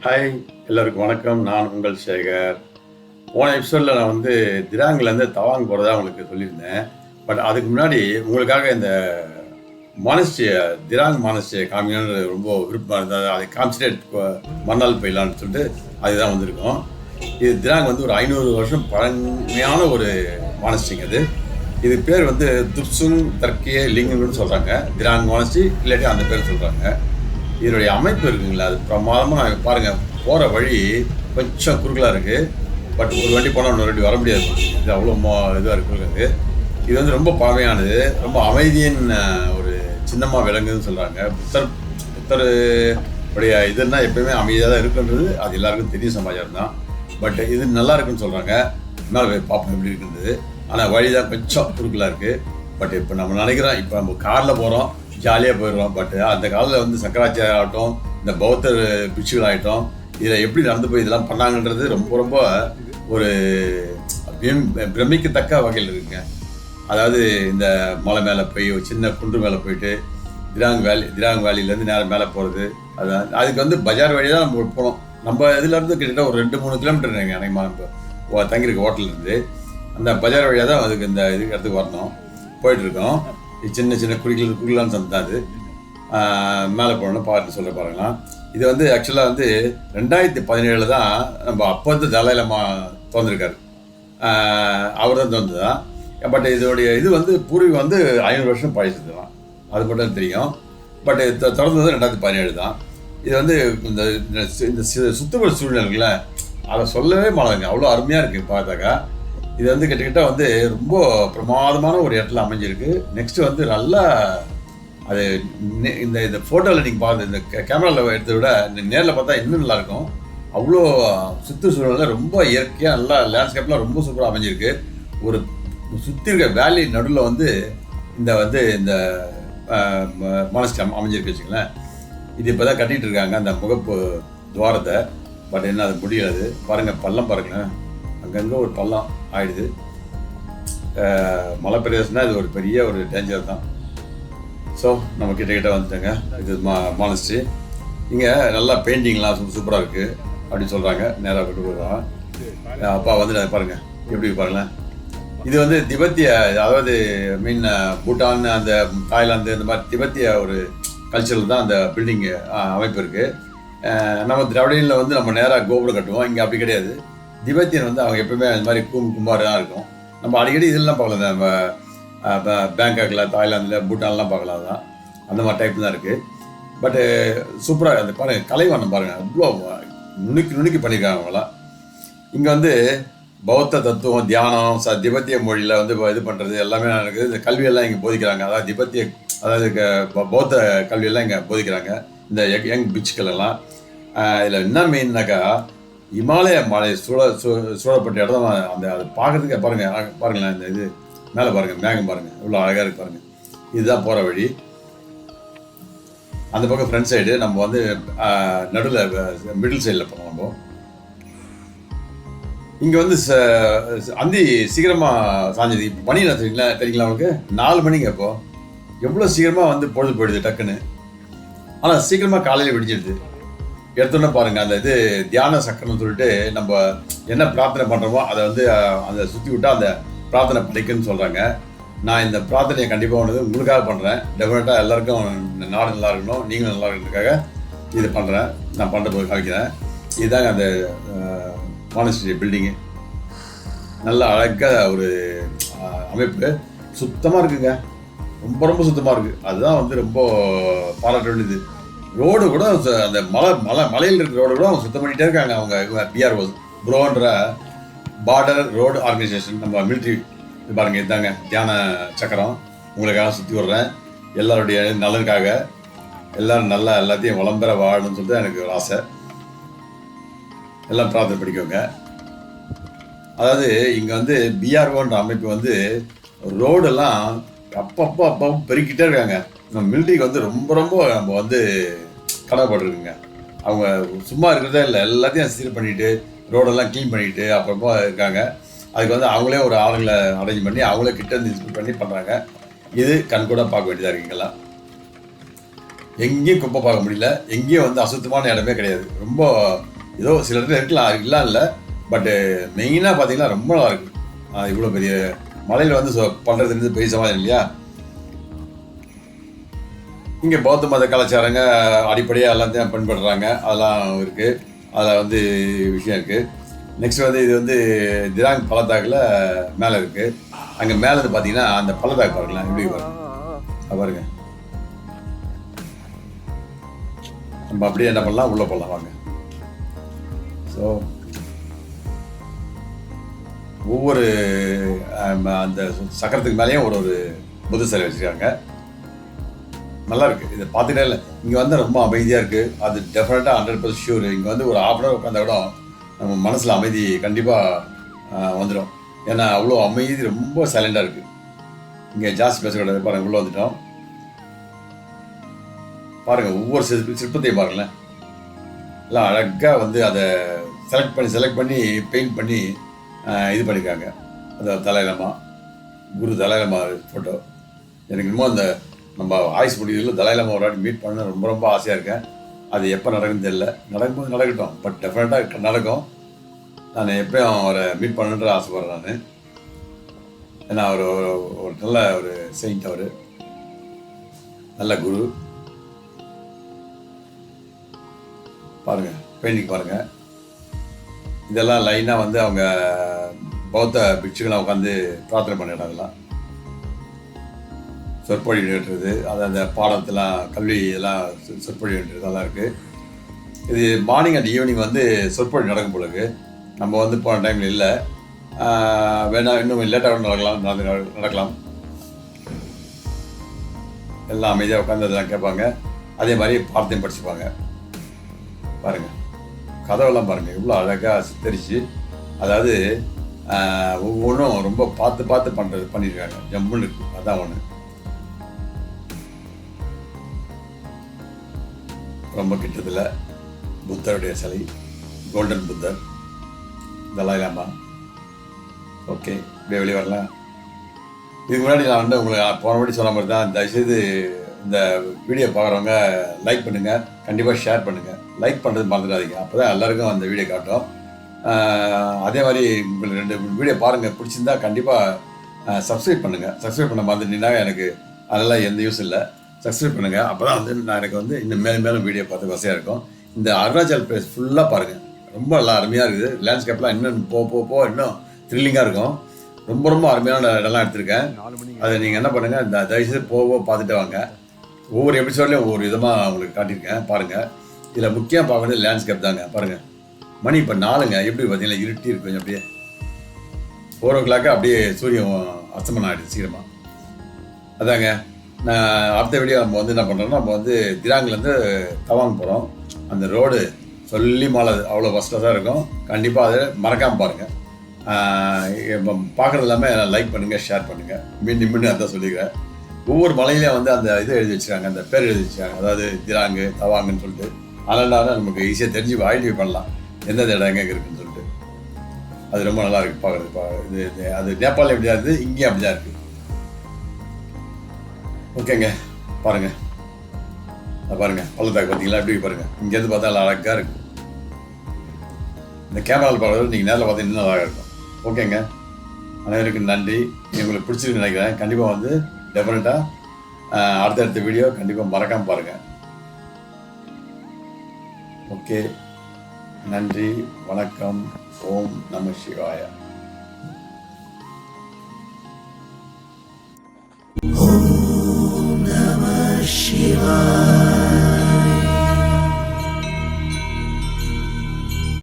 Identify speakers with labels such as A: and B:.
A: Hi எல்லாருக்கும் வணக்கம். நான் உங்கள் சேகர். போன எபிசோடில் நான் வந்து திராங்லேருந்து தவாங் போகிறதா உங்களுக்கு சொல்லியிருந்தேன். பட் அதுக்கு முன்னாடி உங்களுக்காக இந்த மானஸ்டியை திராங் மானஸ்டியை காமிக்கணும்னு ரொம்ப விருப்பமாக இருந்தது. அதை காமிச்சிட்டு மறுநாள் போயிடலான்னு சொல்லிட்டு அதுதான் வந்திருக்கோம். இது திராங் வந்து ஒரு ஐநூறு வருஷம் பழமையான ஒரு மானஸ்டிங் அது. இது பேர் வந்து துப்சுங் தர்க்கிய லிங்கம்னு சொல்கிறாங்க திராங் மானஸ்டி இல்லாட்டி அந்த பேர் சொல்கிறாங்க இதனுடைய அமைப்பு இருக்குங்களா? அது பிரமாதமாக நான் பாருங்கள் போகிற வழி கொஞ்சம் குறுகலாக இருக்குது பட் ஒரு வண்டி போனால் இன்னொரு வண்டி வர முடியாது. இது அவ்வளோ மோ இதாக இருக்குது இது வந்து ரொம்ப பழமையானது. ரொம்ப அமைதியின் ஒரு சின்னமாக விளங்குதுன்னு சொல்கிறாங்க புத்தர் புத்தர் உடைய இதுன்னா எப்பயுமே அமைதியாக தான் இருக்குன்றது. அது எல்லாருக்கும் தெரியும் சமாச்சாரம் தான் பட் இது நல்லா இருக்குன்னு சொல்கிறாங்க மேலே போய் பார்ப்போம் எப்படி இருக்குன்றது. ஆனால் வழி தான் கொஞ்சம் குறுக்கலாக இருக்குது பட் இப்போ நம்ம நினைக்கிறோம் இப்போ நம்ம காரில் போகிறோம் ஜாலியாக போயிடுறோம். பட் அந்த காலத்தில் வந்து சங்கராச்சாரியா ஆகட்டும் இந்த பௌத்தர் பிட்சுகள் ஆகட்டும் இதில் எப்படி நடந்து போய் இதெல்லாம் பண்ணாங்கன்றது ரொம்ப ரொம்ப ஒரு பிரமிக்கத்தக்க வகையில் இருக்குங்க. அதாவது இந்த மலை மேலே போய் ஒரு சின்ன குன்று மேலே போயிட்டு திராங் வேலி திராங் வேலியிலேருந்து நேரம் மேலே போகிறது அது அதுக்கு வந்து பஜார் வழி தான் நம்ம போனோம். நம்ம இதுலேருந்து கிட்டத்தட்ட ஒரு ரெண்டு மூணு கிலோமீட்டர் எனக்கு நம்ம தங்கியிருக்க ஹோட்டல்லேருந்து அந்த பஜார் வழியாக தான் அதுக்கு இந்த இதுக்கு இடத்துக்கு வரணும். போயிட்டுருக்கோம். சின்ன சின்ன குடிகள் குடிலான்னு சந்தை அது. மேலே போகணும் பார்த்து சொல்ல பாருங்களாம் இது வந்து ஆக்சுவலாக வந்து ரெண்டாயிரத்தி பதினேழில் தான் நம்ம அப்போ வந்து தலாயிலமா திறந்துருக்காரு அவர் தான் திறந்து தான் பட் இதோடைய இது வந்து பூர்வீகம் வந்து ஐநூறு வருஷம் பழசது தான் அது மட்டும் தெரியும். பட் திறந்தது ரெண்டாயிரத்தி பதினேழு தான். இது வந்து இந்த இந்த சுத்தமொழி சூழ்நிலைகளை அதை சொல்லவே மாட்டாங்க. அவ்வளோ அருமையாக இருக்குது பார்த்தாக்கா. இது வந்து கிட்டக்கிட்ட வந்து ரொம்ப பிரமாதமான ஒரு இடத்துல அமைஞ்சிருக்கு. நெக்ஸ்ட்டு வந்து நல்லா அது இந்த இந்த ஃபோட்டோவில் நீங்கள் பார்த்து இந்த கேமராவில் எடுத்ததை விட இந்த நேரில் பார்த்தா இன்னும் நல்லா இருக்கும் அவ்வளோ சுற்றுச்சூழலில் ரொம்ப இயற்கையாக நல்லா லேண்ட்ஸ்கேப்லாம் ரொம்ப சூப்பராக அமைஞ்சிருக்கு. ஒரு சுற்றி இருக்க வேலி நடுவில் வந்து இந்த வந்து இந்த மனசு அமைஞ்சிருக்கு வச்சுங்களேன் இது இப்போ தான் கட்டிகிட்டு இருக்காங்க அந்த முகப்பு துவாரத்தை. பட் என்ன அது முடியாது பாருங்கள் பள்ளம் பாருங்களேன். அங்கங்கே ஒரு பள்ளம் ஆயிடுது. அஹ், மலை பிரதேசம்னா இது ஒரு பெரிய ஒரு டேஞ்சர் தான். ஸோ நம்ம கிட்ட கிட்ட வந்துட்டோங்க. இது மா மானஸ்ட்ரி இங்கே நல்லா பெயிண்டிங்லாம் சூ சூப்பராக இருக்குது அப்படின்னு சொல்கிறாங்க நேராக கொண்டு போகிறோம் அப்பா வந்து பாருங்கள் எப்படி பாருங்களேன். இது வந்து திபெத்திய அதாவது மீன் பூட்டான் அந்த தாய்லாந்து இந்த மாதிரி திபெத்திய ஒரு கல்ச்சரில் தான் அந்த பில்டிங்கு அமைப்பு இருக்குது நம்ம திராவிடியில் வந்து நம்ம நேராக கோபுரம் கட்டுவோம். இங்கே அப்படி கிடையாது. திபெத்தியன் வந்து அவங்க எப்பவுமே அந்த மாதிரி கும் கும்பாடு தான் இருக்கும். நம்ம அடிக்கடி இதெல்லாம் பார்க்கலாம் நம்ம பேங்காக்கில் தாய்லாந்தில் பூட்டான்லாம் பார்க்கலாம் தான் அந்த மாதிரி டைப் தான் இருக்குது பட்டு சூப்பராக அந்த பாருங்கள் கலைவண்ணம் பாருங்கள் அவ்வளோ நுணுக்கி நுணுக்கி பண்ணியிருக்காங்க அவங்களாம் இங்கே வந்து பௌத்த தத்துவம் தியானம் ச திபெத்திய மொழியில் வந்து இது பண்ணுறது எல்லாமே இருக்குது இந்த கல்வியெல்லாம் இங்கே போதிக்கிறாங்க. அதாவது திபத்திய அதாவது பௌத்த கல்வியெல்லாம் இங்கே போதிக்கிறாங்க. இந்த யங் யங் பிச்சுக்கள் எல்லாம். இதில் என்ன மெயின்னாக்கா இமாலய மலை சூழ சூ- சூழப்பட்ட இடம் அந்த அது பார்க்கறதுக்கே பாருங்க பாருங்களேன் இந்த இது. மேலே பாருங்க மேகம் பாருங்க இவ்வளோ அழகாக இருக்கு பாருங்க. இதுதான் போகிற வழி. அந்த பக்கம் ஃப்ரண்ட் சைடு நம்ம வந்து நடுவில் மிடில் சைடில் போனோம் நம்ம. இங்கே வந்து ச அந்தி சீக்கிரமாக சாஞ்சது. இப்போ மணி என்ன தெரியுங்களா தெரியுங்களா உங்களுக்கு? நாலு மணிங்க இப்போது எவ்வளோ சீக்கிரமாக வந்து பொழுது போயிடுது டக்குன்னு. ஆனால் சீக்கிரமாக காலையில் விடிஞ்சிடுது. எடுத்தோன்னே பாருங்கள் அந்த இது தியான சக்கரம்னு சொல்லிட்டு நம்ம என்ன பிரார்த்தனை பண்ணுறோமோ அதை வந்து அந்த சுற்றி விட்டால் அந்த பிரார்த்தனை பிடிக்குன்னு சொல்கிறாங்க நான் இந்த பிரார்த்தனையை கண்டிப்பாக வந்து உங்களுக்காக பண்ணுறேன் டெஃபினட்டாக எல்லாருக்கும் இந்த நாடு நல்லா இருக்கணும் நீங்களும் நல்லா இருக்கிறதுக்காக இது பண்ணுறேன் நான் பண்ணுற போது காமிக்கிறேன். இதுதாங்க அந்த மானஸ்டரி பில்டிங்கு நல்ல அழகாக ஒரு அமைப்பு. சுத்தமாக இருக்குங்க. ரொம்ப ரொம்ப சுத்தமாக இருக்குது அதுதான் வந்து ரொம்ப பாராட்ட வேண்டியது. ரோடு கூட ச- அந்த மலை மலை மலையில் இருக்கிற ரோடு கூட அவங்க சுத்தம் பண்ணிகிட்டே இருக்காங்க. அவங்க பிஆர்ஓ ப்ரோன்ற பார்டர் ரோடு ஆர்கனைசேஷன் நம்ம மிலிட்ரி பாருங்க இதாங்க. தியான சக்கரம். உங்களுக்காக சுற்றி விடுறேன் எல்லாருடைய நலனுக்காக. எல்லாரும் நல்லா எல்லாத்தையும் விளம்பர வாழணும்னு சொல்லிட்டு எனக்கு ஒரு ஆசை. எல்லாம் பிரார்த்தனை படிக்கோங்க அதாவது இங்கே வந்து பிஆர்ஓன்ற அமைப்பு வந்து ரோடெல்லாம் அப்பப்போ அப்பப்போ பெருக்கிட்டே இருக்காங்க. நம்ம மிலிட்ரிக்கு வந்து ரொம்ப ரொம்ப நம்ம வந்து கடமைப்பட்டிருக்குங்க அவங்க சும்மா இருக்கிறதே இல்லை. எல்லாத்தையும் சீர் பண்ணிட்டு ரோடெல்லாம் க்ளீன் பண்ணிட்டு அப்புறமா இருக்காங்க. அதுக்கு வந்து அவங்களே ஒரு ஆளுங்களை அரேஞ்ச் பண்ணி அவங்களே கிட்ட இருந்து இன்ஸ்பெக்ட் பண்ணி பண்ணுறாங்க இது கண்கூட பார்க்க வேண்டியதாக இருக்குங்கெல்லாம் எங்கேயும் குப்பை பார்க்க முடியல. எங்கேயும் வந்து அசுத்தமான இடமே கிடையாது. ரொம்ப ஏதோ சில இடத்துல இருக்கலாம். இல்லலாம் இல்லை பட்டு மெயினாக பார்த்தீங்கன்னா ரொம்ப நல்லா இருக்கு. இவ்வளோ பெரிய மலையில் வந்து சொ- பெரிய சமாதானம் இல்லையா? இங்கே பௌத்த மத கலாச்சாரங்க அடிப்படையாக எல்லாத்தையும் பின்பற்றுறாங்க. அதெல்லாம் இருக்குது அதில் வந்து விஷயம் இருக்குது நெக்ஸ்ட் வந்து இது வந்து திராங் பள்ளத்தாக்கில் மேலே இருக்குது அங்கே மேலே இருந்து பார்த்தீங்கன்னா அந்த பள்ளத்தாக்கு பாருங்களேன் எப்படி பாருங்க பாருங்க. நம்ம அப்படியே என்ன பண்ணலாம்? உள்ளே போகலாம் வாங்க. ஸோ ஒவ்வொரு அந்த சக்கரத்துக்கு மேலேயும் ஒரு ஒரு புது சிலை வச்சுருக்காங்க. நல்லா இருக்கு இதை பார்த்துட்டே இல்லை. இங்கே வந்து ரொம்ப அமைதியாக இருக்கு. அது டெஃபினட்டாக ஹண்ட்ரட் பர்சன்ட் ஷூர் இங்கே வந்து ஒரு ஆஃப் அன் உட்காந்தா கூட நம்ம மனசில் அமைதி கண்டிப்பாக வந்துடும் ஏன்னா அவ்வளோ அமைதி ரொம்ப சைலண்டாக இருக்கு. இங்கே ஜாஸ்தி பேசக்கூடாது பாருங்க உள்ளே வந்துட்டோம். பாருங்க ஒவ்வொரு சிற்ப சிற்பத்தையும் பாருங்களேன். எல்லாம் அழகாக வந்து அதை செலக்ட் பண்ணி செலக்ட் பண்ணி பெயிண்ட் பண்ணி இது பண்ணியிருக்காங்க அந்த தலையிலமா. குரு தலையிலமா ஃபோட்டோ எனக்கு இன்னமும் அந்த நம்ம ஆயுஸ் முடிவுகளில் தலையிலமா ஒரு வாட்டி மீட் பண்ண ரொம்ப ரொம்ப ஆசையாக இருக்கேன். அது எப்போ நடக்குன்னு தெரியல. நடக்கும்போது நடக்கட்டும். பட் டெஃபினட்டாக நடக்கும். நான் எப்பயும் அவரை மீட் பண்ணணுன்ற ஆசைப்படுறேன் நான். ஏன்னா அவர் ஒரு ஒரு நல்ல ஒரு செயின்ட் அவர். நல்ல குரு. பாருங்கள் பெயிண்டிங் பாருங்கள் இதெல்லாம் லைனாக வந்து அவங்க பௌத்த பிட்சுகளாக உட்காந்து பிரார்த்தனை பண்ணிடுறாங்களாம். சொற்பொழி நிகழ்றது அது அந்த பாடத்தெல்லாம் கல்வி எல்லாம் சொ- சொற்பொழி நிகழ்றது நல்லா இருக்குது இது மார்னிங் அண்ட் ஈவினிங் வந்து சொற்பொழி நடக்கும் பொழுது நம்ம வந்து போன டைமில் இல்லை. வேணா இன்னும் லேட்டாக நடக்கலாம் நடந்து நடக்கலாம். எல்லாம் அமைதியாக உட்காந்து அதெல்லாம் கேட்பாங்க. அதே மாதிரி பாடத்தையும் படிச்சுப்பாங்க. பாருங்கள் கதவெல்லாம் பாருங்கள் இவ்வளோ அழகாக சித்தரித்து அதாவது ஒவ்வொன்றும் ரொம்ப பார்த்து பார்த்து பண்ணுறது பண்ணியிருக்காங்க. ஜம்முன்னு இருக்கு. அதான் ஒன்று ரொம்ப கிட்டத்தில் புத்தருடைய சிலை கோல்டன் புத்தர் இதெல்லாம் இல்லாமா ஓகே இப்படியே வெளியே வரலாம். இதுக்கு முன்னாடி நான் வந்து உங்களுக்கு போன வாட்டி சொன்ன மாதிரி தான் தயவுசெய்து இந்த வீடியோ பார்க்குறவங்க லைக் பண்ணுங்கள் கண்டிப்பாக ஷேர் பண்ணுங்கள் லைக் பண்ணுறது மறந்துடாதீங்க. அப்போ தான் எல்லாருக்கும் அந்த வீடியோ காட்டும். அதே மாதிரி உங்களுக்கு ரெண்டு வீடியோ பாருங்கள் பிடிச்சிருந்தா கண்டிப்பாக சப்ஸ்கிரைப் பண்ணுங்கள் சப்ஸ்கிரைப் பண்ண மறந்துட்டீங்கன்னா எனக்கு அதெல்லாம் எந்த யூஸ் இல்லை. சப்ஸ்கிரைப் பண்ணுங்கள் அப்போ தான் வந்து நான் எனக்கு வந்து இன்னும் மேலும் மேலும் வீடியோ பார்த்து வசதியாக இருக்கும். இந்த அருணாச்சல் பிரதேஷ் ஃபுல்லாக பாருங்கள் ரொம்ப நல்லா அருமையாக இருக்குது. லேண்ட்ஸ்கேப்லாம் இன்னும் போக போக போக இன்னும் த்ரில்லிங்காக இருக்கும். ரொம்ப ரொம்ப அருமையான இடம்லாம் எடுத்திருக்கேன். அதை நீங்கள் என்ன பண்ணுங்கள் இந்த தயவுசெய்து போக பார்த்துட்டு வாங்க. ஒவ்வொரு எபிசோட்லேயும் ஒவ்வொரு விதமாக உங்களுக்கு காட்டியிருக்கேன். பாருங்கள் இதில் முக்கியம் பார்க்க வேண்டியது லேண்ட்ஸ்கேப் தாங்க. பாருங்கள் மணி இப்போ நாலுங்க. எப்படி பார்த்தீங்கன்னா இருட்டி இருக்கு. கொஞ்சம் அப்படியே ஃபோர் ஓ கிளாக்கு அப்படியே சூரியன் அஸ்தமனம் ஆகிடுச்சு சீக்கிரமாக அதாங்க. அடுத்த வீடியோ நம்ம வந்து என்ன பண்ணுறோம்னா நம்ம வந்து திராங்லேருந்து தவாங் போகிறோம் அந்த ரோடு சொல்லி மாலை அவ்வளோ ஃபஸ்ட்டாக இருக்கும். கண்டிப்பாக அதை மறக்காமல் பாருங்கள் பார்க்குறது இல்லாமல் லைக் பண்ணுங்கள் ஷேர் பண்ணுங்கள் மீண்டும் மீண்டும் அதான் சொல்லிக்கிறேன். ஒவ்வொரு மலையிலையும் வந்து அந்த இது எழுதி வச்சுருக்காங்க அந்த பேர் எழுதி வச்சுருக்காங்க. அதாவது திராங்கு தவாங்குன்னு சொல்லிட்டு. அதனால நமக்கு ஈஸியாக தெரிஞ்சு ஐடென்டிஃபை பண்ணலாம். எந்தெந்த இடம் எங்கே இருக்குன்னு சொல்லிட்டு. அது ரொம்ப நல்லா இருக்கு பார்க்குறது இது இது அது நேபாளில் எப்படியா இருக்குது இங்கேயும் அப்படிதான் இருக்குது. ஓகேங்க. பாருங்க. பாருங்கள் பாருங்க. பள்ளத்தாக்கு பார்த்தீங்களா? எப்படி பாருங்கள் இங்கேருந்து பார்த்தா அழகாக இருக்கு. இந்த கேமராவில் பார்க்குறது நீங்கள் நேரில் பார்த்தீங்கன்னா இன்னும் அழகாக இருக்கும். ஓகேங்க. அனைவருக்கும் நன்றி. உங்களுக்கு பிடிச்சிருக்கு நினைக்கிறேன். கண்டிப்பாக வந்து டெஃபினட்டாக அடுத்தடுத்த வீடியோ கண்டிப்பாக மறக்காமல் பாருங்கள் ஓகே. நன்றி. வணக்கம். ஓம் நம சிவாயா.